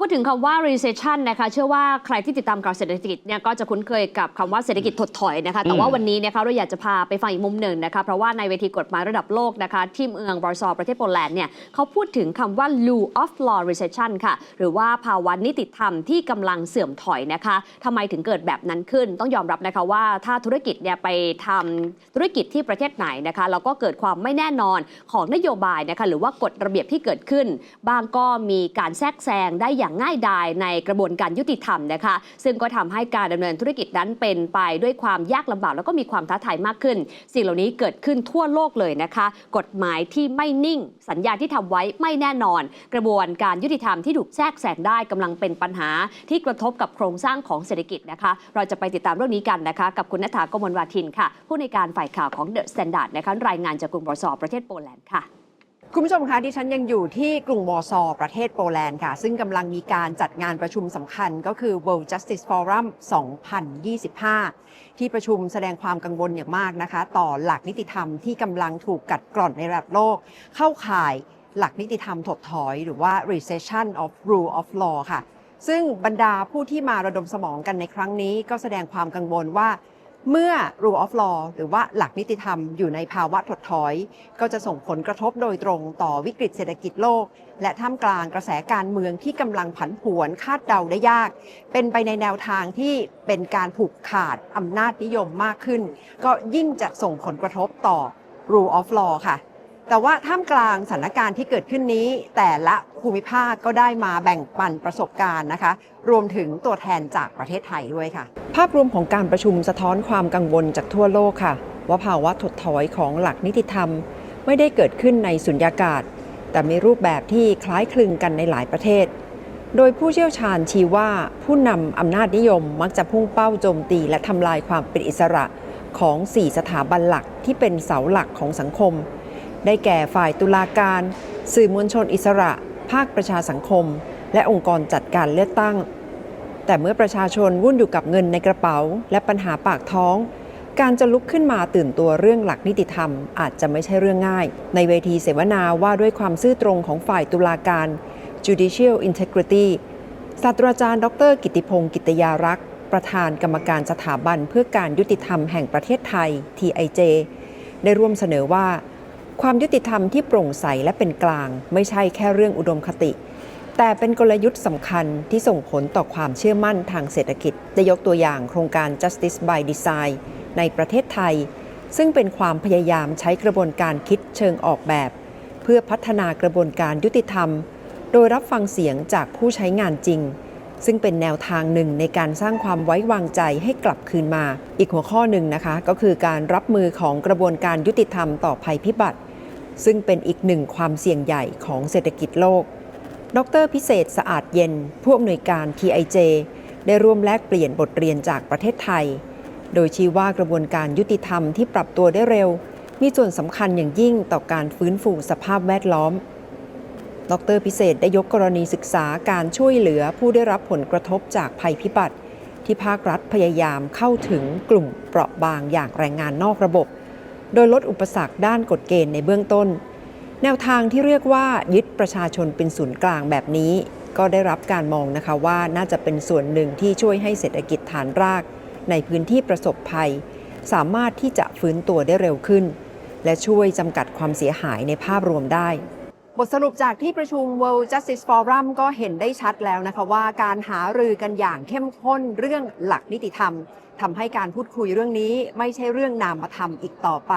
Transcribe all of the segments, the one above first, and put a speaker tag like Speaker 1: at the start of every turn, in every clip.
Speaker 1: พูดถึงคำว่า recession นะคะเชื่อว่าใครที่ติดตามข่าวเศรษฐกิจเนี่ยก็จะคุ้นเคยกับคำว่าเศรษฐกิจถดถอยนะคะแต่ว่า
Speaker 2: อืม
Speaker 1: วันนี้นะคะเราอยากจะพาไปฟังอีกมุมหนึ่งนะคะเพราะว่าในเวทีกฎหมายระดับโลกนะคะที่เมืองบรซอประเทศโปแลนด์เนี่ยเขาพูดถึงคำว่า law of law recession ค่ะ หรือว่าภาวะนิติธรรมที่กำลังเสื่อมถอยนะคะทำไมถึงเกิดแบบนั้นขึ้น ต้องยอมรับนะคะว่าถ้าธุรกิจเนี่ยไปทำธุรกิจที่ประเทศไหนนะคะแล้วก็เกิดความไม่แน่นอนของนโยบายนะคะหรือว่ากฎระเบียบที่เกิดขึ้น บางก็มีการแทรกแซงได้อย่างง่ายดายในกระบวนการยุติธรรมนะคะ ซึ่งก็ทำให้การดำเนินธุรกิจนั้นเป็นไปด้วยความยากลำบากแล้วก็มีความท้าทายมากขึ้น สิ่งเหล่านี้เกิดขึ้นทั่วโลกเลยนะคะ กฎหมายที่ไม่นิ่ง สัญญาที่ทำไว้ไม่แน่นอน กระบวนการยุติธรรมที่ถูกแทรกแซงได้กำลังเป็นปัญหาที่กระทบกับโครงสร้างของเศรษฐกิจนะคะ เราจะไปติดตามเรื่องนี้กันนะคะ กับคุณนัฐากมลวาทินค่ะ ผู้ในการฝ่ายข่าวของเดอะสแตนดาร์ดนะคะรายงานจากกรุงบรอซอประเทศโปแลนด์ค่ะ
Speaker 3: คุณผู้ชมคะที่ฉันยังอยู่ที่กรุงวอร์ซอประเทศโปแลนด์ค่ะ ซึ่งกำลังมีการจัดงานประชุมสำคัญก็คือ World Justice Forum 2025 ที่ประชุมแสดงความกังวลอย่างมากนะคะ ต่อหลักนิติธรรมที่กำลังถูกกัดกร่อนในระดับโลก เข้าข่ายหลักนิติธรรมถดถอย หรือว่า recession of rule of law ค่ะ ซึ่งบรรดาผู้ที่มาระดมสมองกันในครั้งนี้ก็แสดงความกังวลว่า เมื่อ rule of law หรือว่าหลักนิติธรรมอยู่ในภาวะถดถอย ก็จะส่งผลกระทบโดยตรงต่อวิกฤตเศรษฐกิจโลก และท่ามกลางกระแสการเมืองที่กำลังผันผวนคาดเดาได้ยาก เป็นไปในแนวทางที่เป็นการผูกขาดอำนาจนิยมมากขึ้น ก็ยิ่งจะส่งผลกระทบต่อ rule of law ค่ะ แต่ว่าท่ามกลางสถานการณ์ที่เกิดขึ้นนี้ แต่ละภูมิภาคก็ได้มาแบ่งปันประสบการณ์นะคะ รวมถึงตัวแทนจากประเทศไทยด้วยค่ะ ภาพรวมของการประชุมสะท้อนความกังวลจากทั่วโลกค่ะ ว่าภาวะถดถอยของหลักนิติธรรม ไม่ได้เกิดขึ้นในสุญญากาศ แต่มีรูปแบบที่คล้ายคลึงกันในหลายประเทศ โดยผู้เชี่ยวชาญชี้ว่าผู้นำอำนาจนิยมมักจะพุ่งเป้าโจมตีและทำลายความเป็นอิสระของ 4 สถาบันหลักที่เป็นเสาหลักของสังคม ได้แก่ฝ่ายตุลาการ สื่อมวลชนอิสระ ภาคประชาสังคม และองค์กรจัดการเลือกตั้ง แต่เมื่อประชาชนวุ่นอยู่กับเงินในกระเป๋า และปัญหาปากท้อง การจะลุกขึ้นมาตื่นตัวเรื่องหลักนิติธรรม อาจจะไม่ใช่เรื่องง่าย ในเวทีเสวนาว่าด้วยความซื่อตรงของฝ่ายตุลาการ judicial integrity ศาสตราจารย์ ดร กิติพงศ์กิตยารักษ์ประธานกรรมการสถาบันเพื่อการยุติธรรมแห่งประเทศไทย TIJ ได้ร่วมเสนอว่า ความยุติธรรมที่โปร่งใสและเป็นกลาง ไม่ใช่แค่เรื่องอุดมคติ แต่เป็นกลยุทธ์สำคัญที่ส่งผลต่อความเชื่อมั่นทางเศรษฐกิจได้ยกตัวอย่างโครงการ Justice by Design ในประเทศไทย ซึ่งเป็นความพยายามใช้กระบวนการคิดเชิงออกแบบ เพื่อพัฒนากระบวนการยุติธรรม โดยรับฟังเสียงจากผู้ใช้งานจริง ซึ่งเป็นแนวทางหนึ่งในการสร้างความไว้วางใจให้กลับคืนมา อีกหัวข้อหนึ่งนะคะ ก็คือการรับมือของกระบวนการยุติธรรมต่อภัยพิบัติ ซึ่งเป็นอีกหนึ่งความเสี่ยงใหญ่ของเศรษฐกิจโลก ดรพิเศษสะอาดเย็น ผู้อำนวยการ TIJ ได้ร่วมแลกเปลี่ยนบทเรียนจากประเทศไทย โดยชี้ว่ากระบวนการยุติธรรมที่ปรับตัวได้เร็ว มีส่วนสำคัญอย่างยิ่งต่อการฟื้นฟูสภาพแวดล้อม ดรพิเศษได้ยกกรณีศึกษาการช่วยเหลือผู้ได้รับผลกระทบจากภัยพิบัติ ที่ภาครัฐพยายามเข้าถึงกลุ่มเปราะบางอย่างแรงงานนอกระบบ โดยลดอุปสรรคด้านกฎเกณฑ์ในเบื้องต้น แนวทางที่เรียกว่ายึดประชาชนเป็นศูนย์กลางแบบนี้ ก็ได้รับการมองนะคะว่าน่าจะเป็นส่วนหนึ่งที่ช่วยให้เศรษฐกิจฐานราก ในพื้นที่ประสบภัย สามารถที่จะฟื้นตัวได้เร็วขึ้น และช่วยจำกัดความเสียหายในภาพรวมได้ บทสรุปจากที่ประชุม World Justice Forum ก็เห็นได้ชัดแล้วนะคะว่าการหารือกันอย่างเข้มข้นเรื่องหลักนิติธรรมทำให้การพูดคุยเรื่องนี้ไม่ใช่เรื่องนามธรรมอีกต่อไป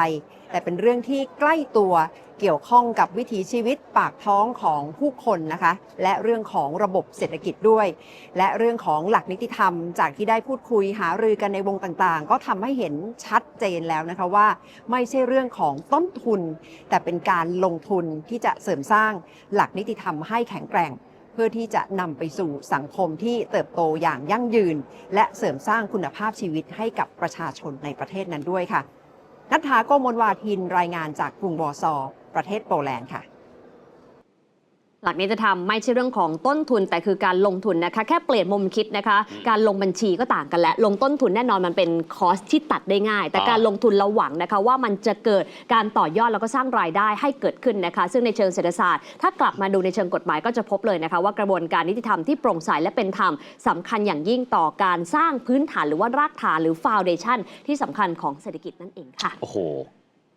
Speaker 3: แต่เป็นเรื่องที่ใกล้ตัว เกี่ยวข้องกับวิถีชีวิตปากท้องของผู้คนนะคะ และเรื่องของระบบเศรษฐกิจด้วย และเรื่องของหลักนิติธรรม จากที่ได้พูดคุยหารือกันในวงต่างๆ ก็ทำให้เห็นชัดเจนแล้วนะคะว่า ไม่ใช่เรื่องของต้นทุน แต่เป็นการลงทุนที่จะเสริมสร้างหลักนิติธรรมให้แข็งแกร่งเพื่อที่จะนำไปสู่สังคมที่เติบโตอย่างยั่งยืน และเสริมสร้างคุณภาพชีวิตให้กับประชาชนในประเทศนั้นด้วยค่ะ นัทธาโกมลวาทินรายงานจากกรุงวอซอ ประเทศโปแลนด์ค่ะ
Speaker 1: หลักนิติธรรมไม่ใช่เรื่องของต้นทุนแต่คือการลงทุนนะคะ แค่เปลี่ยนมุมคิดนะคะ การลงบัญชีก็ต่างกันแล้ว ลงต้นทุนแน่นอนมันเป็นคอสที่ตัดได้ง่าย แต่
Speaker 2: อ่า
Speaker 1: การลงทุนเราหวังนะคะ ว่ามันจะเกิดการต่อยอดแล้วก็สร้างรายได้ให้เกิดขึ้นนะคะ ซึ่งในเชิงเศรษฐศาสตร์ ถ้ากลับมาดูในเชิงกฎหมายก็จะพบเลยนะคะ ว่ากระบวนการนิติธรรมที่โปร่งใสและเป็นธรรมสำคัญอย่างยิ่งต่อการสร้างพื้นฐานหรือว่ารากฐานหรือฟาวเดชันที่สำคัญของเศรษฐกิจนั่นเองค่ะ
Speaker 2: โอ้โห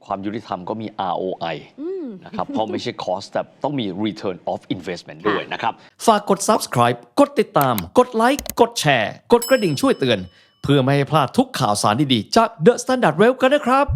Speaker 2: ความยุติธรรมก็มี ROI
Speaker 1: อืม
Speaker 2: นะครับ เพราะไม่ใช่ cost แต่ต้องมี return of investment ด้วยนะครับ
Speaker 4: ฝากกด subscribe กดติดตาม กดไลค์ กดแชร์ กดกระดิ่งช่วยเตือน เพื่อไม่ให้พลาดทุกข่าวสารดี ๆ จาก The Standard Well กันนะครับ